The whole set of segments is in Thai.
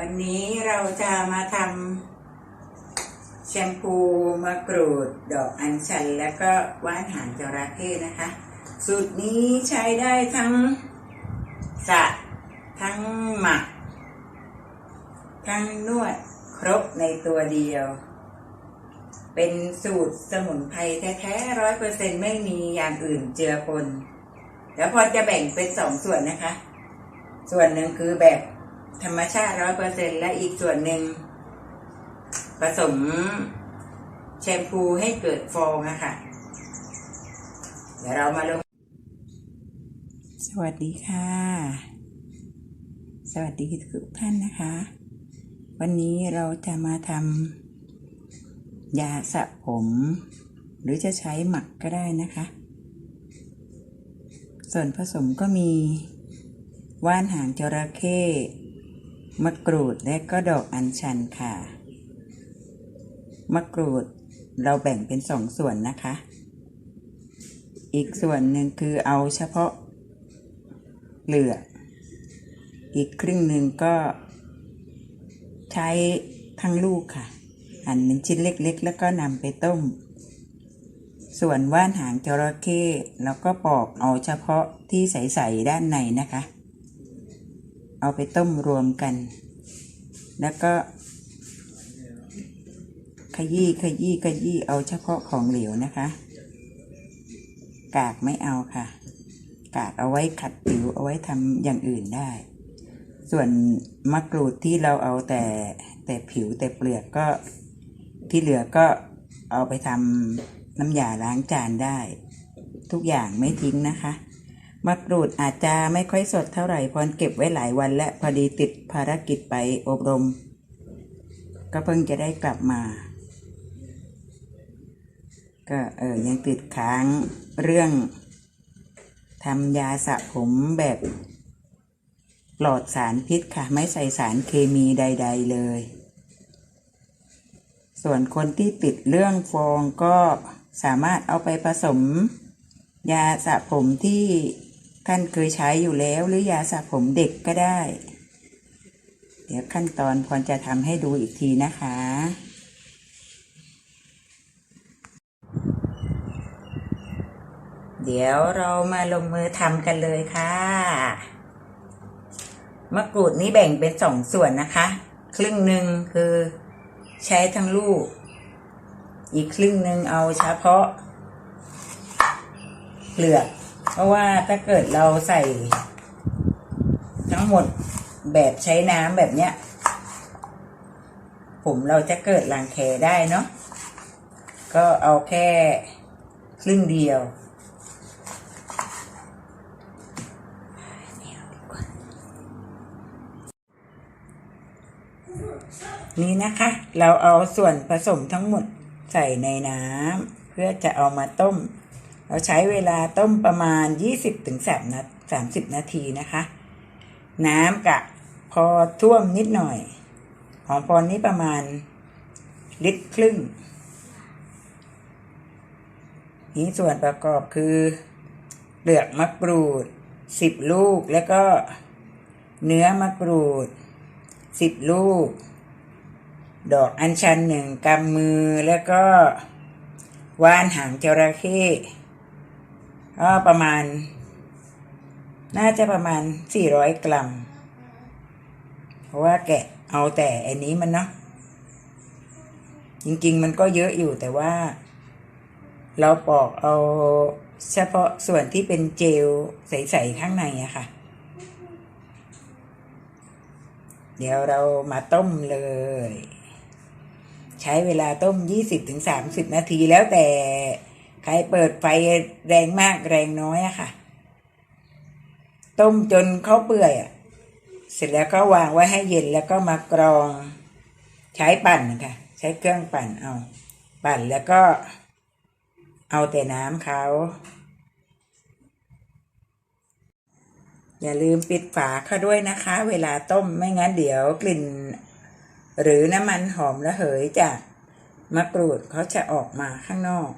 วันนี้เราจะมาทำแชมพูมะกรูดดอกอัญชัน แล้วก็ว่านหางจระเข้นะคะ สูตรนี้ใช้ได้ทั้งสระทั้งหมัก ทั้งนวดครบในตัวเดียว เป็นสูตรสมุนไพรแท้ๆร้อยเปอร์เซ็นไม่มีอย่างอื่นเจือปนแล้วพอจะแบ่งเป็นสองส่วนนะคะ ส่วนหนึ่งคือแบบ ธรรมชาติร้อยเปอร์เซ็นและอีกส่วนหนึ่งผสมแชมพูให้เกิดฟองอะค่ะ เดี๋ยวเรามาลง สวัสดีค่ะ สวัสดีทุกท่านนะคะ วันนี้เราจะมาทำยาสระผม หรือจะใช้หมักก็ได้นะคะ ส่วนผสมก็มีว่านหางจระเข้ มะกรูดและก็ดอกอัญชันค่ะ มะกรูดเราแบ่งเป็นสองส่วนนะคะ อีกส่วนหนึ่งคือเอาเฉพาะเหลือกอีกครึ่งหนึ่งก็ใช้ทั้งลูกค่ะ หั่นเป็นชิ้นเล็กๆ แล้วก็นำไปต้ม ส่วนว่านหางจระเข้เราก็ปอกเอาเฉพาะที่ใส ๆ ด้านในนะคะ เอาไปต้มรวมกัน แล้วก็ขยี้ขยี้ขยี้เอาเฉพาะของเหลวนะคะ กากไม่เอาค่ะ กากเอาไว้ขัดผิวเอาไว้ทำอย่างอื่นได้ ส่วนมะกรูดที่เราเอาแต่แต่ผิวแต่เปลือกก็ที่เหลือก็เอาไปทำน้ำยาล้างจานได้ ทุกอย่างไม่ทิ้งนะคะ มะกรูดอาจจะไม่ค่อยสดเท่าไหร่พรเก็บไว้หลายวันและพอดีติดภารกิจไปอบรม ก็เพิ่งจะได้กลับมา ก็เออยังติดค้างเรื่องทำยาสระผมแบบปลอดสารพิษค่ะ ไม่ใส่สารเคมีใด ๆ เลย ส่วนคนที่ติดเรื่องฟองก็สามารถเอาไปผสมยาสระผมที่ ท่านเคยใช้อยู่แล้วหรือยาสระผมเด็กก็ได้ เดี๋ยวขั้นตอนพรจะทำให้ดูอีกทีนะคะ เดี๋ยวเรามาลงมือทำกันเลยค่ะ มะกรูดนี้แบ่งเป็นสองส่วนนะคะ ครึ่งหนึ่งคือใช้ทั้งลูก อีกครึ่งหนึ่งเอาเฉพาะเปลือก เพราะว่าถ้าเกิดเราใส่ ทั้งหมดแบบใช้น้ำแบบเนี้ย ผมเราจะเกิดรังแคได้เนาะก็เอาแค่ครึ่งเดียวนี่นะคะ เราเอาส่วนผสมทั้งหมดใส่ในน้ำเพื่อจะเอามาต้ม เราใช้เวลาต้มประมาณ 20-30ถึงนา30 นาทีนะคะ น้ำกะพอท่วมนิดหน่อย ของพรนี้ประมาณลิตรครึ่ง นี้ส่วนประกอบคือเปลือกมะกรูด 10 ลูกแล้วก็เนื้อมะกรูด 10 ลูก ดอกอัญชันหนึ่งกำมือแล้วก็ว่านหางจระเข้ ก็ประมาณ น่าจะประมาณ400กรัม เพราะว่าแกะเอาแต่อันนี้มันเนาะจริงๆ มันก็เยอะอยู่แต่ว่า เราปอกเอาเฉพาะส่วนที่เป็นเจลใสๆข้างในอะค่ะ เดี๋ยวเรามาต้มเลย ใช้เวลาต้ม 20-30 นาทีแล้วแต่ ใครเปิดไฟแรงมากแรงน้อยอะค่ะ ต้มจนเขาเปื่อยอะเสร็จแล้วก็วางไว้ให้เย็นแล้วก็มากรอง ใช้ปั่นค่ะ ใช้เครื่องปั่นเอา ปั่นแล้วก็ เอาแต่น้ำเขาอย่าลืมปิดฝาเขาด้วยนะคะ เวลาต้มไม่งั้นเดี๋ยวกลิ่น หรือน้ำมันหอมระเหยจากมะกรูดเขาจะออกมาข้างนอก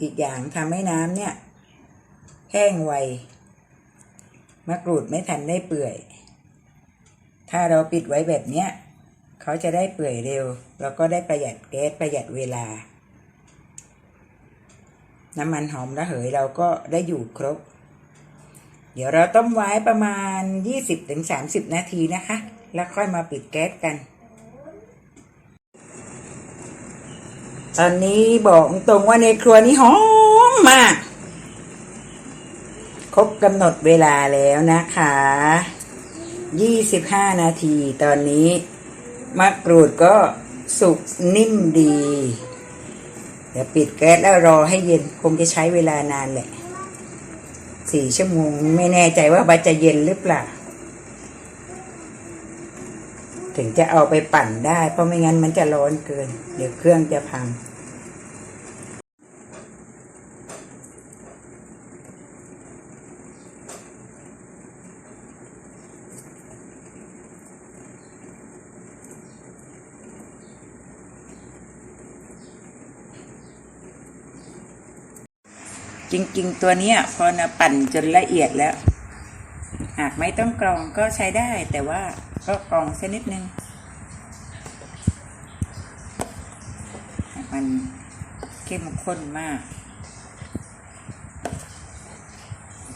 อีกอย่างทำให้น้ำเนี่ย แห้งไวมะกรูดไม่ทันได้เปื่อย ถ้าเราปิดไว้แบบเนี้ยเขาจะได้เปื่อยเร็ว แล้วก็ได้ประหยัดแก๊สประหยัดเวลา น้ำมันหอมระเหยเราก็ได้อยู่ครบ เดี๋ยวเราต้มไว้ประมาณ 20-30 นาทีนะคะ แล้วค่อยมาปิดแก๊สกัน อนนี้บอกตรงว่าในครัวนี้หอมมาก ครบกำหนดเวลาแล้วนะคะ25นาทีตอนนี้มะกรูดก็สุกนิ่มดี เดี๋ยวปิดแก๊สแล้วรอให้เย็นคงจะใช้เวลานานแหละสี่ชั่วโมงไม่แน่ใจว่าบัจะเย็นหรือเปล่า ถึงจะเอาไปปั่นได้ เพราะไม่งั้นมันจะร้อนเกิน เดี๋ยวเครื่องจะพัง จริง ๆ ตัวเนี้ยพอนะปั่นจนละเอียดแล้ว หากไม่ต้องกรองก็ใช้ได้ แต่ว่าก็กรองสักนิดนึงมันเข้มข้นมาก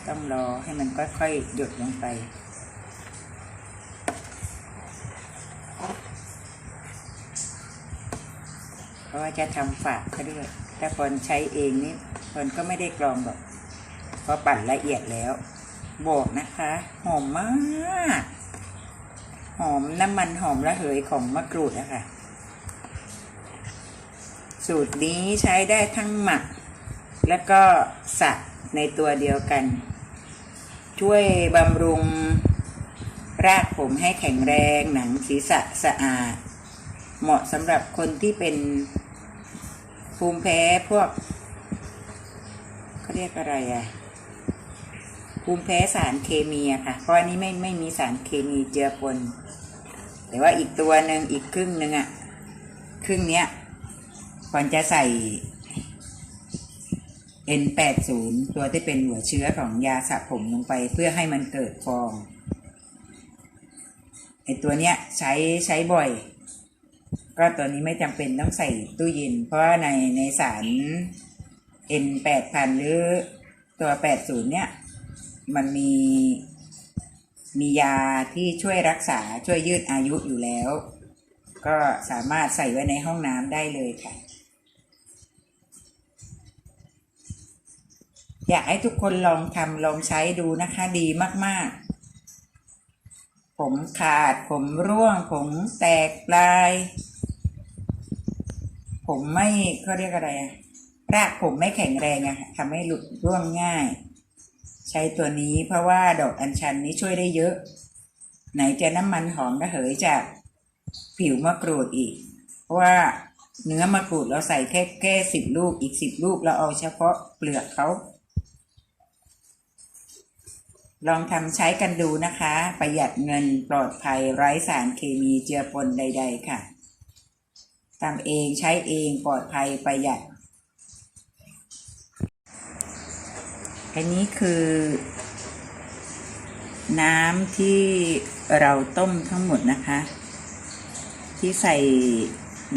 ต้องรอให้มันค่อยๆหยดลงไปเพราะว่าจะทำฝากเขาด้วย ถ้าคนใช้เองนี่คนก็ไม่ได้กรองหรอกเพราะปั่นละเอียดแล้ว บอกนะคะ หอมมาก หอมน้ำมันหอมระเหยของมะกรูดนะคะสูตรนี้ใช้ได้ทั้งหมัก แล้วก็สับในตัวเดียวกัน ช่วยบำรุงรากผมให้แข็งแรงหนังศีรษะสะอาด เหมาะสำหรับคนที่เป็น ภูมิแพ้พวกเขาเรียกอะไรอะภูมิแพ้สารเคมีอะค่ะ เพราะอันนี้ไม่ไม่มีสารเคมีเจือปน แต่ว่าอีกตัวหนึ่งอีกครึ่งหนึ่งอะครึ่งเนี้ยควรจะใส่ N80 ตัวที่เป็นหัวเชื้อของยาสระผมลงไปเพื่อให้มันเกิดฟองไอตัวเนี้ยใช้ใช้บ่อย ก็ตัวนี้ไม่จำเป็นต้องใส่ตู้เย็น เพราะว่าในในสาร N แปดพันหรือตัวแปดศูนย์เนี่ย มันมี มียาที่ช่วยรักษาช่วยยืดอายุอยู่แล้ว ก็สามารถใส่ไว้ในห้องน้ำได้เลยค่ะ อยากให้ทุกคนลองทำลองใช้ดูนะคะ ดีมาก ๆผมขาดผมร่วงผมแตกปลาย ผมไม่เขาเรียกอะไรอะรากผมไม่แข็งแรงอะทำให้หลุดร่วงง่าย ใช้ตัวนี้เพราะว่าดอกอัญชันนี้ช่วยได้เยอะ ไหนจะน้ำมันหอมระเหยจากผิวมะกรูดอีก เพราะว่าเนื้อมะกรูดเราใส่แค่แค่สิบลูกอีกสิบลูกเราเอาเฉพาะเปลือกเขาลองทำใช้กันดูนะคะ ประหยัดเงินปลอดภัยไร้สารเคมีเจือปนใด ๆ ค่ะ ทำเองใช้เองปลอดภัยประหยัด อันนี้คือ น้ำที่เราต้มทั้งหมดนะคะ ที่ใส่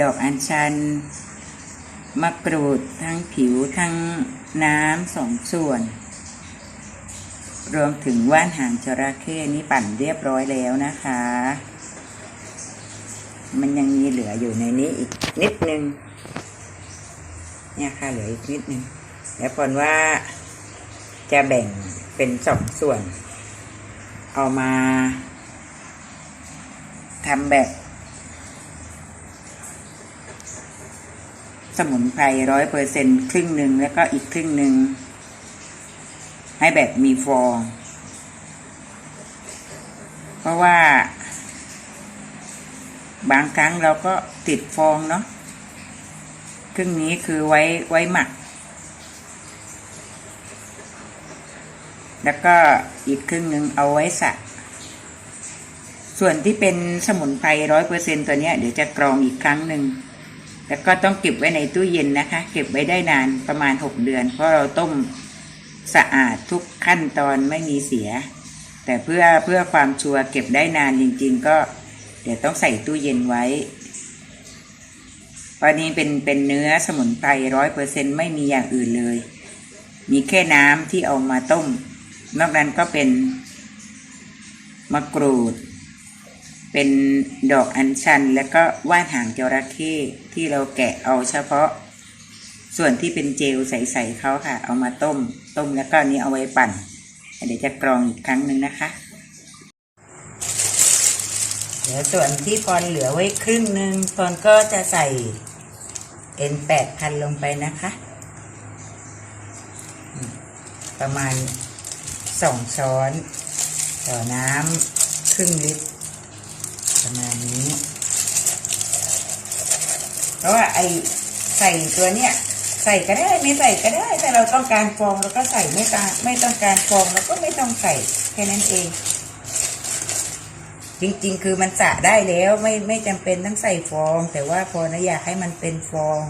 ดอกอัญชันมะกรูดทั้งผิวทั้งน้ำสองส่วน รวมถึงว่านหางจระเข้นี้ปั่นเรียบร้อยแล้วนะคะ มันยังมีเหลืออยู่ในนี้อีกนิดนึง เนี่ยค่ะเหลืออีกนิดนึง แล้วผลว่าจะแบ่งเป็นสองส่วน เอามาทำแบบสมุนไพรร้อยเปอร์เซ็นครึ่งหนึ่งแล้วก็อีกครึ่งหนึ่ง ให้แบบมีฟอง เพราะว่า บางครั้งเราก็ติดฟองเนาะครึ่งนี้คือไว้ไว้หมัก แล้วก็อีกครึ่งหนึ่งเอาไว้สระส่วนที่เป็นสมุนไพรร้อยเปอร์เซ็นตัวเนี้ยเดี๋ยวจะกรองอีกครั้งหนึ่งแล้วก็ต้องเก็บไว้ในตู้เย็นนะคะ เก็บไว้ได้นานประมาณหกเดือน เพราะเราต้มสะอาดทุกขั้นตอนไม่มีเสีย แต่เพื่อเพื่อความชัวร์เก็บได้นานจริง ๆ ก็ ดี๋ยวต้องใส่ตู้เย็นไว้เพราะนี้เป็นเป็นเนื้อสมุนไพรร้อยเปอร์เซ็นไม่มีอย่างอื่นเลย มีแค่น้ำที่เอามาต้ม นอกนั้นก็เป็นมะกรูด เป็นดอกอัญชัน แล้วก็ว่านหางจระเข้ที่เราแกะเอาเฉพาะ ส่วนที่เป็นเจลใสๆเขาค่ะ เอามาต้ม ต้มแล้วก็นนี้เอาไว้ปั่น เดี๋ยวจะกรองอีกครั้งหนึ่งนะคะ เดี๋ยวส่วนที่พรเหลือไว้ครึ่งหนึ่งพรก็จะใส่เอ็นแปดพันลงไปนะคะ ประมาณสองช้อน ต่อน้ำครึ่งลิตร ประมาณนี้ เพราะว่าไอใส่ตัวเนี้ยใส่ก็ได้ไม่ใส่ก็ได้ แต่เราต้องการฟองเราก็ใส่ไม่ตาไม่ต้องการฟองเราก็ไม่ต้องใส่แค่นั้นเอง จริง ๆ คือมันสระได้แล้วไม่ไม่จำเป็นต้องใส่ฟอง แต่ว่าพอนะอยากให้มันเป็นฟอง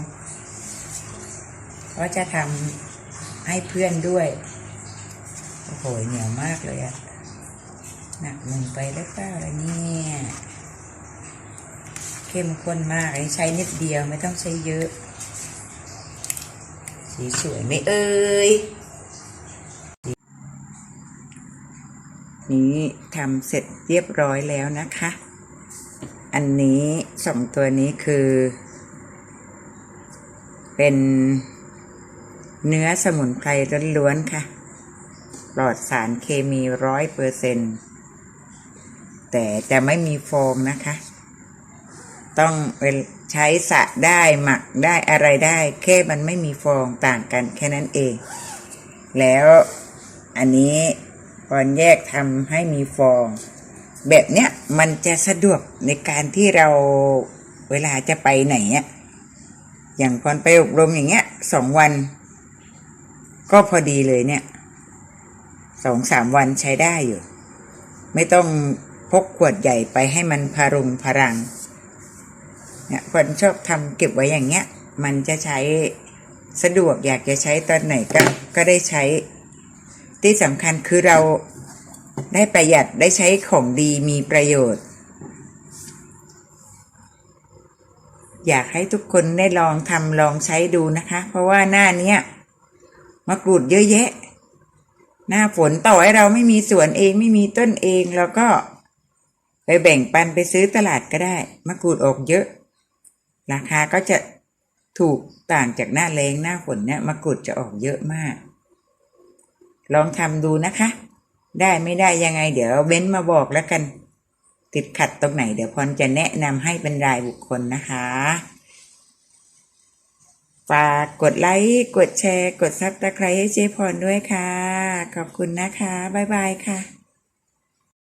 เพราะจะทำให้เพื่อนด้วยโอ้โหเหนียวมากเลยอะหนักลงไปหรือเปล่าละเนี่ยเข้มข้นมากใช้นิดเดียวไม่ต้องใช้เยอะ สีสวยไหมเอ่ย นี้ทำเสร็จเรียบร้อยแล้วนะคะ อันนี้สองตัวนี้คือ เป็นเนื้อสมุนไพรล้วนๆค่ะ ปลอดสารเคมีร้อยเปอร์เซนต์แต่จะไม่มีโฟมนะคะ ต้องใช้สระได้หมักได้อะไรได้ แค่มันไม่มีฟองต่างกันแค่นั้นเอง แล้วอันนี้ พอนแยกทำให้มีฟอง แบบเนี้ยมันจะสะดวกในการที่เราเวลาจะไปไหนเนี่ยอย่างพอนไปอบรมอย่างเงี้ยสองวัน ก็พอดีเลยเนี่ยสองสามวันใช้ได้อยู่ ไม่ต้องพกขวดใหญ่ไปให้มันพารุงพรังเนี่ยคนชอบทำเก็บไว้อย่างเงี้ย มันจะใช้สะดวกอยากจะใช้ตอนไหนก็ก็ได้ใช้ ที่สำคัญคือเราได้ประหยัดได้ใช้ของดีมีประโยชน์ อยากให้ทุกคนได้ลองทำลองใช้ดูนะคะ เพราะว่าหน้าเนี้ยมะกรูดเยอะแยะ หน้าฝนต่อให้เราไม่มีสวนเองไม่มีต้นเองเราก็ไปแบ่งปันไปซื้อตลาดก็ได้ มะกรูดออกเยอะ ราคาก็จะถูกต่างจากหน้าแรงหน้าฝนเนี่ยมะกรูดจะออกเยอะมาก ลองทำดูนะคะ ได้ไม่ได้ยังไง เดี๋ยวเบ้นมาบอกแล้วกัน ติดขัดตรงไหน เดี๋ยวพรจะแนะนำให้เป็นรายบุคคลนะคะฝากกดไลค์ กดแชร์ กดซับสไครต์ให้เจ๊พรด้วยค่ะ ขอบคุณนะคะ บ๊ายบายค่ะ